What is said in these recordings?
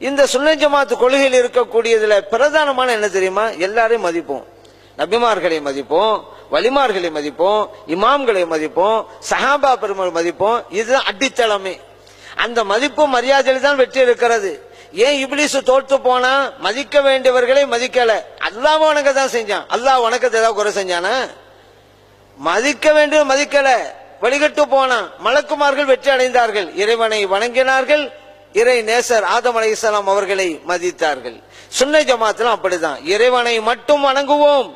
இந்த சுன்ன ஜமாத்து கொள்கையில் இருக்கக்கூடியதுல பிரதானமான என்ன தெரியுமா? எல்லாரையும் மதிப்போம். நபிமார்களை மதிப்போம் வலிமார்களை மதிப்போம் இமாம்களை மதிப்போம் சஹாபா பெருமாள் மதிப்போம். இதுதான் அடித்தளமே. அந்த மதிப்பு மரியாதையில் தான் வெற்றி இருக்கிறது ஏன் இப்ளிசு தோற்று போனா மதிக்க வேண்டியவர்களை மதிக்கல? அல்லாஹ் உனக்கு தான் செஞ்சான். அல்லாஹ் உனக்கு ஏதாவது குறை செஞ்சானா? மதிக்க வேண்டிய மதிக்கல. வழிகட்டு போனான். மலக்குமார்கள் வெற்றி அடைந்தார்கள். இறைவனை வணங்கினார்கள். இறை நேசர் ஆதம் அலைஹிஸ்ஸலாம் அவர்களை மதித்தார்கள். சுன்னை ஜமாத்திலும் அப்படிதான். இறைவனை மட்டும் வணங்குவோம்.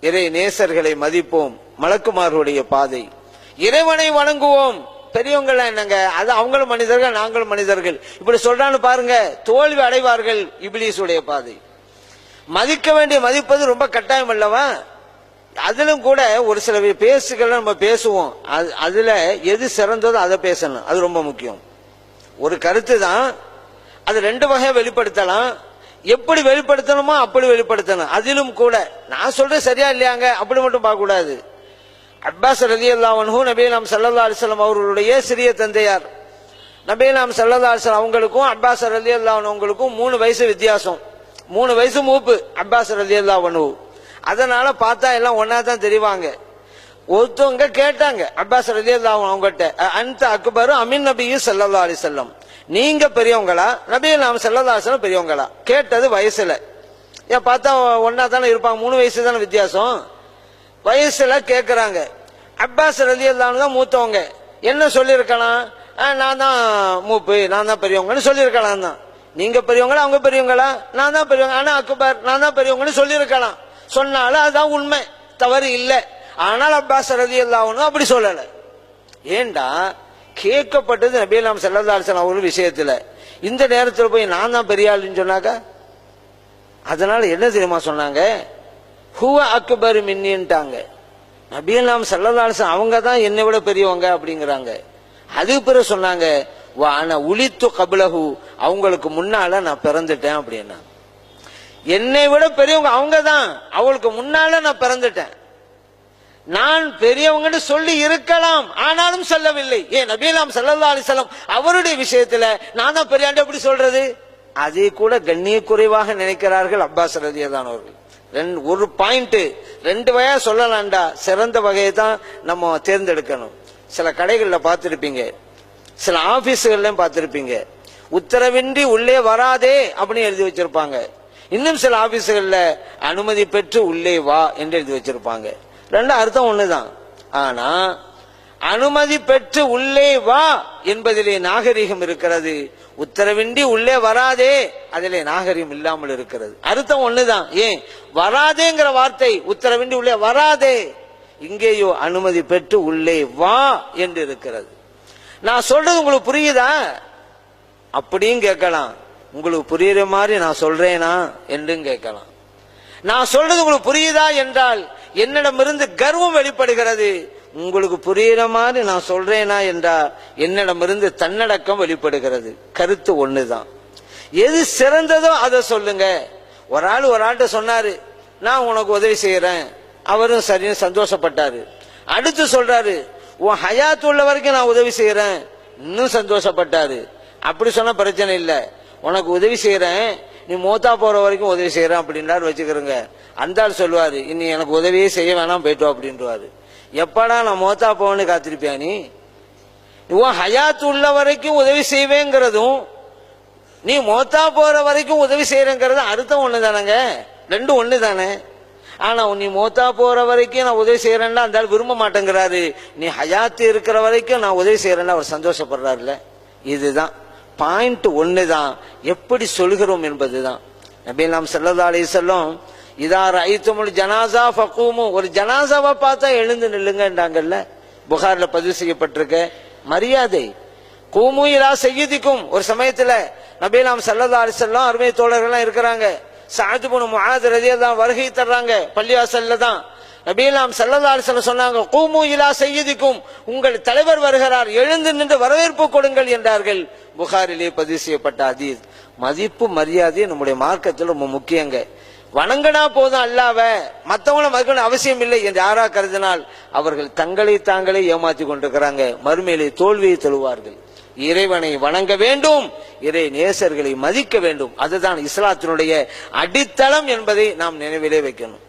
இறை நேசர்களை மதிப்போம். மலக்குமார்களுடைய பாதை. இறைவனை வணங்குவோம். பெரியவங்களாம் என்னங்க? அது அவங்களும் மனிதர்கள் நாங்களும் மனிதர்கள். இப்படி சொல்றான்னு பாருங்க. தோல்வி அடைவார்கள் இபிலிசுடைய பாதை. மதிக்க வேண்டிய மதிப்பது ரொம்ப கட்டாயம் அல்லவா? அதிலும் கூட ஒரு சில பேசுகள் நம்ம பேசுவோம். அது- அதுல எது சிறந்ததோ அதை பேசணும் அது ரொம்ப முக்கியம். ஒரு கருத்து தான். அது ரெண்டு வகையா வெளிப்படுத்தலாம். எப்படி வெளிப்படுத்தணுமோ அப்படி வெளிப்படுத்தணும். அதிலும் கூட நான் சொல்றது சரியா இல்லையாங்க? அப்படி மட்டும் பார்க்க கூடாது அப்பாஸ் ரதி அல்லாஹு நபே நாம் சல்லா அலிஸ்லாம் அவர்களுடைய சிறிய தந்தையார். நபே நாம் சல்லா அலிஸ்லாம் அவங்களுக்கும் அப்பாஸ் ரதி அவங்களுக்கும் மூணு வயசு வித்தியாசம். மூணு வயசு மூப்பு அப்பாஸ் ரதி அல்லாஹு அதனால பார்த்தா எல்லாம் ஒன்னா தான் தெரிவாங்க. ஒருத்தவங்க கேட்டாங்க அப்பாஸ் ரலி அல்லாஹ் அவங்ககிட்ட அந்த அக்பரும் அமீன் நபியும் சல்லா அலிசல்லம் நீங்க பெரியவங்களா? நபி நாம் சல்லா அலிஸ்லாம் பெரியவங்களா? கேட்டது வயசுல. ஏன் பார்த்தா ஒன்னா தானே இருப்பாங்க மூணு வயசு தானே வித்தியாசம்? வயசுல கேக்குறாங்க. அப்பாஸ் ரலி தான் மூத்தவங்க. என்ன சொல்லியிருக்கலாம்? ஆ, நான் தான் மூப்பு நான் தான் பெரியவங்கன்னு சொல்லியிருக்கலாம் தான். நீங்க பெரியவங்களா? அவங்க பெரியவங்களா? நான் தான் பெரியவங்க. ஆனா அக்பர் நான் தான் பெரியவங்கன்னு சொல்லியிருக்கலாம். சொன்னாலும் அதுதான் உண்மை. தவறு இல்லை. ஆனால் அப்பாஸ் ரலி அப்படி சொல்லல. ஏண்டா? கேட்கப்பட்டது நபியலாம் செல்லதாசன் ஒரு விஷயத்துல. இந்த நேரத்தில் போய் நான் தான் பெரிய ஆளுன்னு சொன்னாக்கா? அதனால என்ன தெரியுமா சொன்னாங்க? ஹுவ அக்பர் மின்னின்ட்டாங்க. நபி நாம் செல்லதாசன் அவங்க தான் என்னை விட பெரியவங்க அப்படிங்கிறாங்க. அதுக்கு பிறகு சொன்னாங்க ஆனா உளித்து கபலஹு. அவங்களுக்கு முன்னால நான் பிறந்துட்டேன் அப்படின்னா. என்னை விட பெரியவங்க அவங்க தான். அவளுக்கு முன்னால நான் பிறந்துட்டேன். நான் பெரியவங்கன்னு சொல்லி இருக்கலாம். ஆனாலும் சொல்லவில்லை. ஏன் நபீலாம் சல்லா அலிசலம் அவருடைய விஷயத்துல நான் தான் பெரியாண்டு எப்படி சொல்றது? அதை கூட கண்ணிய குறைவாக நினைக்கிறார்கள் அப்பாஸ் ரதியதான் அவர்கள். ரெண்டு ஒரு பாயிண்ட் ரெண்டு வகையா சொல்லலாம்டா. சிறந்த வகையை தான் நம்ம தேர்ந்தெடுக்கணும். சில கடைகளில் பார்த்துருப்பீங்க. சில ஆபீஸுகள்லயும் பார்த்துருப்பீங்க. உத்தரவின்றி உள்ளே வராதே அப்படின்னு எழுதி வச்சிருப்பாங்க. இன்னும் சில ஆபீஸுகள்ல அனுமதி பெற்று உள்ளே வா என்று எழுதி வச்சிருப்பாங்க. ரெண்டு அர்த்தம் ஒண்ணுதான். ஆனா அனுமதி பெற்று உள்ளே வா என்பதிலே நாகரிகம் இருக்கிறது. உத்தரவின்றி உள்ளே வராதே அதிலே நாகரிகம் இல்லாமல் இருக்கிறது. அர்த்தம் ஒண்ணுதான். ஏன்? வராதேங்கிற வார்த்தை உத்தரவின்றி உள்ளே வராதே. இங்கேயோ அனுமதி பெற்று உள்ளே வா என்று இருக்கிறது. நான் சொல்றது உங்களுக்கு புரியுதா? அப்படியும் கேட்கலாம். உங்களுக்கு புரியுற மாதிரி நான் சொல்றேனா? என்றும் கேட்கலாம். நான் சொல்றது உங்களுக்கு புரியுதா என்றால் என்னிடமிருந்து கர்வம் வெளிப்படுகிறது. உங்களுக்கு புரியுற மாதிரி நான் சொல்றேனா என்றால் என்னிடமிருந்து தன்னடக்கம் வெளிப்படுகிறது. கருத்து ஒண்ணுதான். எது சிறந்ததோ அதை சொல்லுங்க. ஒரு ஆள் ஒரு ஆள்கிட்ட சொன்னாரு நான் உனக்கு உதவி செய்யறேன் அவரும் சரின்னு சந்தோஷப்பட்டாரு. அடுத்து சொல்றாரு உன் ஹயாத் உள்ள வரைக்கும் நான் உதவி செய்யறேன் இன்னும் சந்தோஷப்பட்டாரு. அப்படி சொன்னா பிரச்சனை இல்லை. உனக்கு உதவி செய்யறேன் நீ மூத்தா போற வரைக்கும் உதவி செய்யறேன் அப்படின்றாரு வச்சுக்கிறோங்க. அந்த ஆள் சொல்லுவாரு இனி எனக்கு உதவியே செய்ய வேணாம் போயிட்டோம் அப்படின்றவாரு. எப்படா நான் மூத்தா போவேன்னு காத்திருப்பியா நீ? உன் ஹயாத் உள்ள வரைக்கும் உதவி செய்வேங்கிறதும் நீ மோத்தா போற வரைக்கும் உதவி செய்யறங்கிறது அர்த்தம் ஒண்ணு தானேங்க. ரெண்டும் ஒண்ணு தானே. ஆனா நீ மோத்தா போற வரைக்கும் நான் உதவி செய்யறேன்னா அந்த ஆள் விரும்ப மாட்டேங்கிறாரு. நீ ஹயாத்து இருக்கிற வரைக்கும் நான் உதவி செய்யறேன்னா அவர் சந்தோஷப்படுறாருல்ல. இதுதான். பாயிண்ட் ஒன்று தான். எப்படி சொல்கிறோம் என்பதுதான். நபி நாம் செல்லதா அலி செல்லும் இதார் ஐத்துமுல் ஜனாசா ஃபக்கூமும் ஒரு ஜனாசாவை பார்த்தா எழுந்து நில்லுங்கன்றாங்கல்ல. புகாரில் பதிவு செய்யப்பட்டிருக்க. மரியாதை. கூமு இலா செய்யுதிக்கும் ஒரு சமயத்தில் நபி நாம் சல்லா அலி அருமை தோழர்கள்லாம் இருக்கிறாங்க. சாது புனு தான் வருகை தர்றாங்க. பள்ளிவாசல்ல தான். நபீலாம் செல்லதார் அலிஸ்லாம் சொன்னாங்க கூமு இலா செய்யதிக்கும் உங்கள் தலைவர் வருகிறார் எழுந்து நின்று வரவேற்பு கொடுங்கள் என்றார்கள். புகாரிலே பதிவு செய்யப்பட்ட அதீத் மதிப்பு மரியாதை நம்முடைய மார்க்கத்தில் ரொம்ப முக்கியங்க. வணங்கினா போதும் அல்லாவ மற்றவங்கள மதிக்கணும் அவசியம் இல்லை என்று யாரா கருதினால் அவர்கள் தங்களை தாங்களே ஏமாற்றி கொண்டிருக்கிறாங்க. மறுமையிலே தோல்வியை தொழுவார்கள். இறைவனை வணங்க வேண்டும் இறை நேசர்களை மதிக்க வேண்டும். அதுதான் இஸ்லாத்தினுடைய அடித்தளம் என்பதை நாம் நினைவிலே வைக்கணும்.